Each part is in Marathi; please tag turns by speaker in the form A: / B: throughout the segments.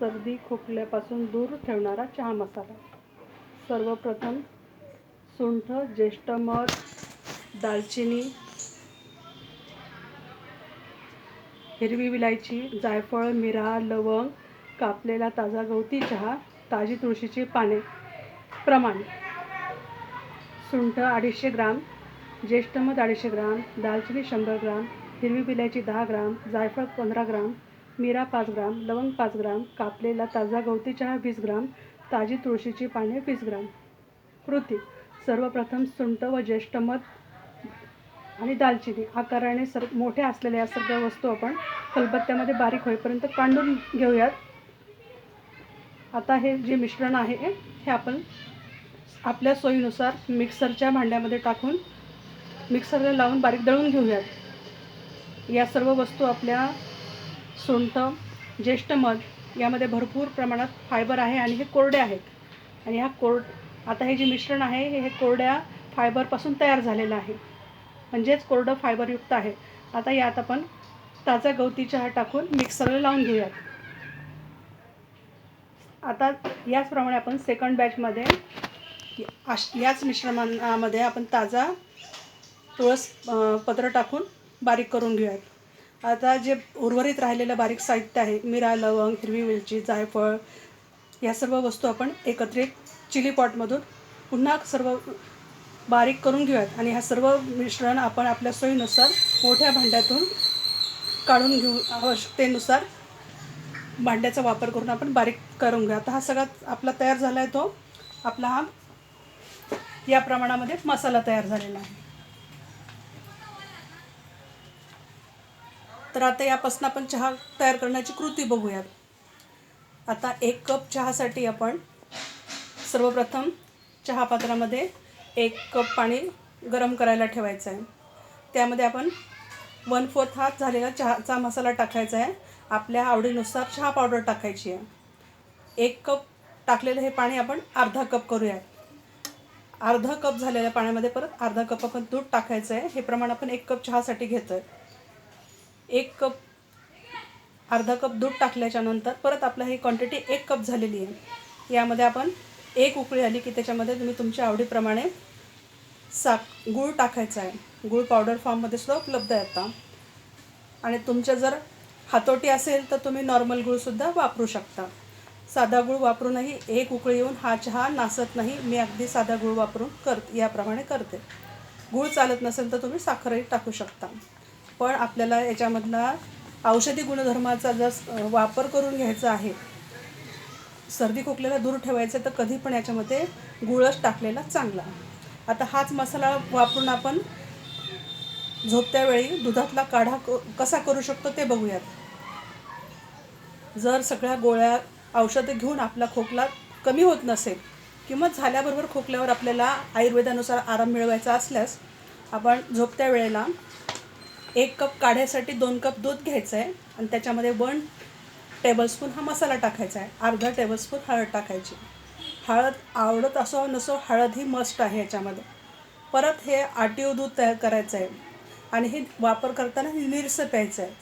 A: सर्दी खोकल्यापासून दूर ठेवणारा चहा मसाला. सर्वप्रथम सुंठ ज्येष्ठ मध दालचिनी हिरवी विलायची जायफळ मिरा लवंग कापलेला ताजा गवती चहा ताजी तुळशीची पाने. प्रमाण. सुंठ अडीचशे ग्राम ज्येष्ठ मध अडीचशे ग्राम दालचिनी शंभर ग्राम हिरवी विलायची दहा ग्राम जायफळ पंधरा ग्राम मिरा पाच ग्राम लवंग पाच ग्राम कापलेला ताजा गवती चहा वीस ग्राम ताजी तुळशीची पाने वीस ग्राम. कृती सर्वप्रथम सुंट व ज्येष्ठ मध आणि दालचिनी. आकाराने सर मोठ्या असलेल्या या सगळ्या वस्तू आपण खलबत्त्यामध्ये बारीक होईपर्यंत कांडून घेऊयात. आता हे जे मिश्रण आहे हे आपण आपल्या सोयीनुसार मिक्सरच्या भांड्यामध्ये टाकून मिक्सरला लावून बारीक दळून घेऊयात. या सर्व वस्तू आपल्या सुंठ ज्येष्ठ मध यामध्ये भरपूर प्रमाणात फायबर आहे आणि हे कोरडे आहेत. आणि ह्या कोरड आता हे जे मिश्रण आहे हे हे कोरड्या फायबरपासून तयार झालेलं आहे. म्हणजेच कोरडं फायबरयुक्त आहे. आता यात आपण ताजा गवती चहा टाकून मिक्सरला लावून घेऊयात. आता याचप्रमाणे आपण सेकंड बॅचमध्ये याच मिश्रणामध्ये आपण ताजा तुळस पत्र टाकून बारीक करून घेऊयात. आता जे उर्वरित राहिलेलं बारीक साहित्य आहे मिरा लवंग हिरवी वेलची जायफळ या सर्व वस्तू आपण एकत्रित चिली पॉटमधून पुन्हा सर्व बारीक करून घेऊयात. आणि ह्या सर्व मिश्रण आपण आपल्या सोयीनुसार मोठ्या भांड्यातून काढून घेऊ आवश्यकतेनुसार भांड्याचा वापर करून आपण बारीक करून घ्या आता हा सगळा आपला तयार झाला आहे तो. आपला हा या प्रमाणामध्ये मसाला तयार झालेला आहे. तर आता यापासून आपण चहा तयार करण्याची कृती बघूयात. आता एक कप चहासाठी आपण सर्वप्रथम चहापात्रामध्ये एक कप पाणी गरम करायला ठेवायचं आहे. त्यामध्ये आपण वन फोर्थ हात झालेला चहाचा मसाला टाकायचा आहे. आपल्या आवडीनुसार चहा पावडर टाकायची आहे. एक कप टाकलेलं हे पाणी आपण अर्धा कप करूयात. अर्धा कप झालेल्या पाण्यामध्ये परत अर्धा कप आपण दूध टाकायचं आहे. हे प्रमाण आपण एक कप चहासाठी घेतो आहे एक कप अर्धा कप दूध टाकल्याच्यानंतर परत आपलं ही क्वांटिटी एक कप झालेली आहे. यामध्ये आपण एक उकळी आली की त्याच्यामध्ये तुम्ही तुमच्या आवडीप्रमाणे साक गूळ टाकायचा आहे. गूळ पावडर फॉर्ममध्ये सुद्धा उपलब्ध आहे आता. आणि तुमच्या जर हातोटी असेल तर तुम्ही नॉर्मल गूळसुद्धा वापरू शकता. साधा गूळ वापरूनही एक उकळी येऊन हा चहा नासत नाही. मी अगदी साधा गूळ वापरून कर याप्रमाणे करते. गूळ चालत नसेल तर तुम्ही साखरही टाकू शकता. पण आपल्याला याच्यामधला औषधी गुणधर्माचा जर वापर करून घ्यायचा आहे सर्दी खोकल्याला दूर ठेवायचं तर कधी पण याच्यामध्ये गुळच टाकलेला चांगला आता हाच मसाला वापरून आपण झोपत्या वेळी दुधातला काढा क कसा करू शकतो ते बघूयात. जर सगळ्या गोळ्या औषधं घेऊन आपला खोकला कमी होत नसेल किंवा झाल्याबरोबर खोकल्यावर आपल्याला आयुर्वेदानुसार आराम मिळवायचा असल्यास आपण झोपत्या वेळेला एक कप काढ्यासाठी दोन कप दूध घ्यायचं आहे आणि त्याच्यामध्ये वन टेबलस्पून हा मसाला टाकायचा आहे. अर्धा टेबलस्पून हळद टाकायची. हळद आवडत असो नसो हळद ही मस्ट आहे याच्यामध्ये. परत हे आटीव दूध तयार करायचं आहे आणि हे वापर करताना निरसं प्यायचं आहे.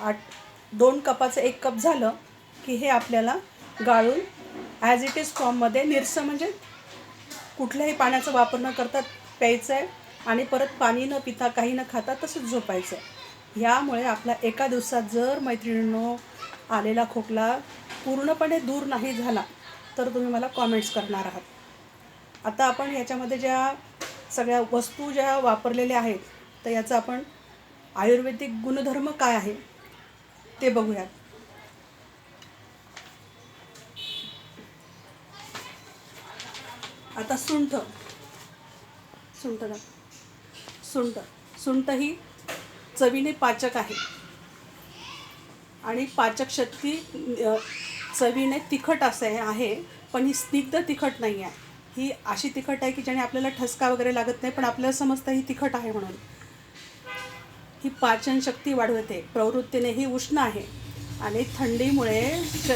A: आठ दोन कपाचं एक कप झालं की हे आपल्याला गाळून ॲज इट इज फॉर्ममध्ये निरसं म्हणजे कुठल्याही पाण्याचा वापर न करता प्यायचं आहे. आणि परत पाणी न पिता काही न खाता तसंच झोपायचं. यामुळे ह्यामुळे आपला एका दिवसात जर मैत्रिणींनो आलेला खोकला पूर्णपणे दूर नाही झाला तर तुम्ही मला कॉमेंट्स करणार आहात. आता आपण याच्यामध्ये ज्या सगळ्या वस्तू ज्या वापरलेल्या आहेत तर याचा आपण आयुर्वेदिक गुणधर्म काय आहे ते बघूयात. आता सुंठ. सुंठ दाख. सुंठ सुंठ ही चवीने पाचक आहे. आणि पाचक शक्ती चवीने तिखट असं आहे पण ही स्निग्ध तिखट नाही आहे. ही अशी तिखट आहे की ज्याने आपल्याला ठसका वगैरे लागत नाही पण आपल्याला समजतं ही तिखट आहे म्हणून. ही पाचन शक्ती वाढवते. प्रवृत्तीने ही उष्ण आहे. आणि थंडीमुळे श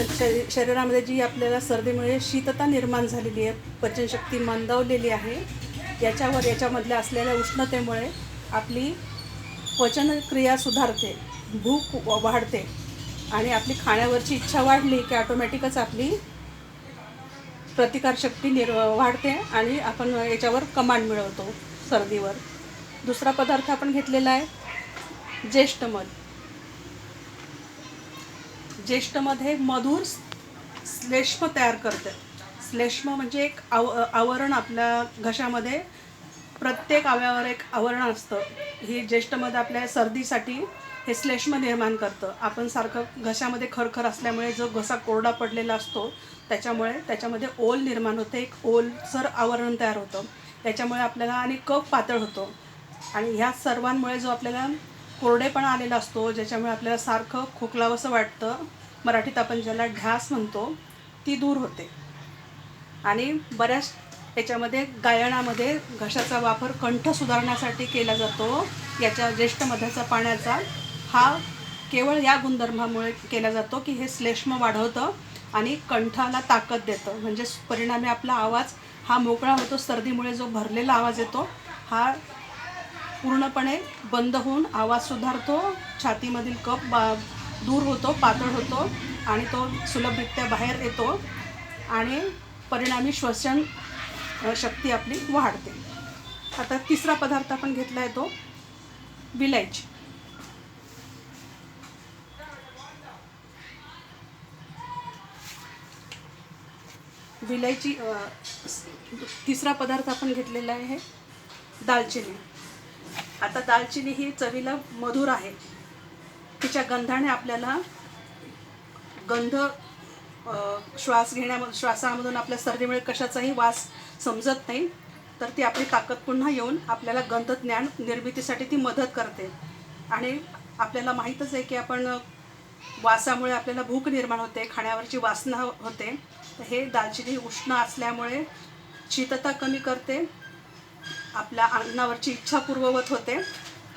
A: शरीरामध्ये जी आपल्याला सर्दीमुळे शीतता निर्माण झालेली आहे पचनशक्ती मंदावलेली आहे याच्यावर याच्यामधल्या असलेल्या उष्णतेमुळे आपली पचनक्रिया सुधारते भूक व- वाढते आणि आपली खाण्यावरची इच्छा वाढली की ऑटोमॅटिकच आपली प्रतिकारशक्ती निर् वाढते आणि आपण याच्यावर कमांड मिळवतो सर्दीवर. दुसरा पदार्थ आपण घेतलेला आहे ज्येष्ठमध ज्येष्ठमध हे मधुर श्लेष्म तयार करते. श्लेष्म म्हणजे एक आव आवरण आपल्या घशामध्ये प्रत्येक अवयावर एक आवरण असतं. ही ज्येष्ठमध्ये आपल्या सर्दीसाठी हे श्लेष्म निर्माण करतं. आपण सारखं घशामध्ये खरखर असल्यामुळे जो घसा कोरडा पडलेला असतो त्याच्यामुळे त्याच्यामध्ये ओल निर्माण होते. एक ओलसर आवरण तयार होतं. त्याच्यामुळे आपल्याला आणि कफ पातळ होतो. आणि ह्या सर्वांमुळे जो आपल्याला कोरडेपणा आलेला असतो ज्याच्यामुळे आपल्याला सारखं खोकलावंसं वाटतं मराठीत आपण ज्याला ढास म्हणतो ती दूर होते. आणि बऱ्याच याच्यामध्ये गायनामध्ये घशाचा वापर कंठ सुधारण्यासाठी केला जातो. याच्या ज्येष्ठ मधाचा पाण्याचा हा केवळ या गुणधर्मामुळे केला जातो की हे श्लेष्म वाढवतं आणि कंठाला ताकद देतं. म्हणजे परिणामी आपला आवाज हा मोकळा होतो सर्दीमुळे जो भरलेला आवाज येतो हा पूर्णपणे बंद होऊन आवाज सुधारतो छातीमधील कप बा दूर होतो पातळ होतो आणि तो सुलभरित्या बाहेर येतो. आणि परिणामी श्वसन शक्ती आपली वाढते. आता तिसरा पदार्थ आपण घेतला आहे तो विलायची. विलायची तिसरा पदार्थ आपण घेतलेला आहे दालचिनी. आता दालचिनी ही चवीला मधुर आहे. तिच्या गंधाने आपल्याला गंध श्वास घेण्या श्वासामधून आपल्या सर्दीमुळे कशाचाही वास समजत नाही. तर ती आपली ताकद पुन्हा येऊन आपल्याला गंध ज्ञान निर्मितीसाठी ती मदत करते. आणि आपल्याला माहीतच आहे की आपण वासामुळे आपल्याला भूक निर्माण होते खाण्यावरची वासना होते. तर हे दालचिनी उष्ण असल्यामुळे शीतता कमी करते. आपल्या अन्नावरची इच्छा पूर्ववत होते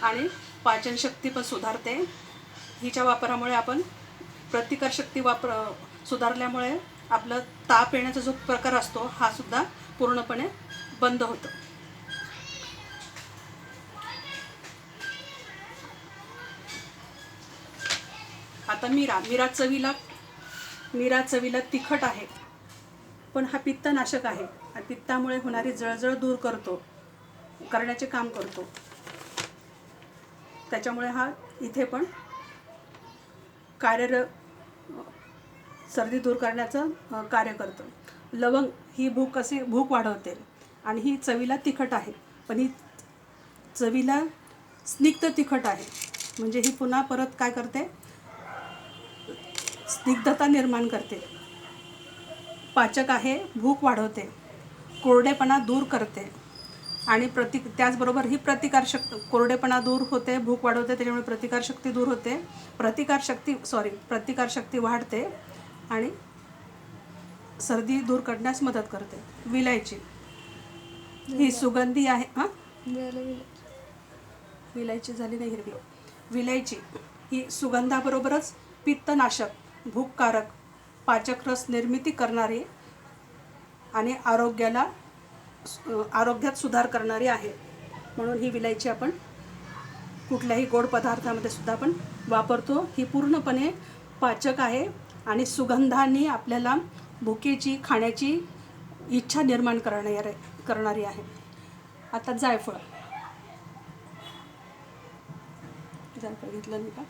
A: आणि पाचनशक्ती पण सुधारते. हिच्या वापरामुळे आपण प्रतिकारशक्ती वापर सुधारल्यामुळे आपलं ताप येण्याचा जो प्रकार असतो हा सुद्धा पूर्णपणे बंद होतो. आता मीरा मीरा चवीला मीरा चवीला तिखट आहे पण हा पित्तनाशक आहे. आणि पित्तामुळे होणारी जळजळ दूर करतो करण्याचे काम करतो. त्याच्यामुळे हा इथे पण कार्यर सर्दी दूर करण्याचं कार्य करतं. लवंग ही भूक कसे भूक वाढवते आणि ही चवीला तिखट आहे. पण ही चवीला स्निग्ध तिखट आहे. म्हणजे ही पुन्हा परत काय करते? स्निग्धता निर्माण करते. पाचक आहे भूक वाढवते. कोरडेपणा दूर करते. आणि प्रति त्याचबरोबर ही प्रतिकारशक्ती कोरडेपणा दूर होते भूक वाढवते त्याच्यामुळे प्रतिकारशक्ती दूर होते. प्रतिकारशक्ती सॉरी प्रतिकारशक्ती वाढते. आणि सर्दी दूर करण्यास मदत करते. विलायची. ही सुगंधी आहे हां? विलायची. झाली नाही हिरवी. विलायची ही सुगंधाबरोबरच पित्तनाशक भूककारक पाचक रस निर्मिती करणारी आणि आरोग्याला आरोग्यात सुधार करणारी आहे. म्हणून ही विलायची आपण कुठल्याही गोड पदार्थामध्ये सुद्धा आपण वापरतो. ही पूर्णपणे पाचक आहे. आणि सुगंधाने आपल्याला भुकेची खाण्याची इच्छा निर्माण करणारी करणारी आहे. आता जायफळ. जायफळ घेतलं नाही का?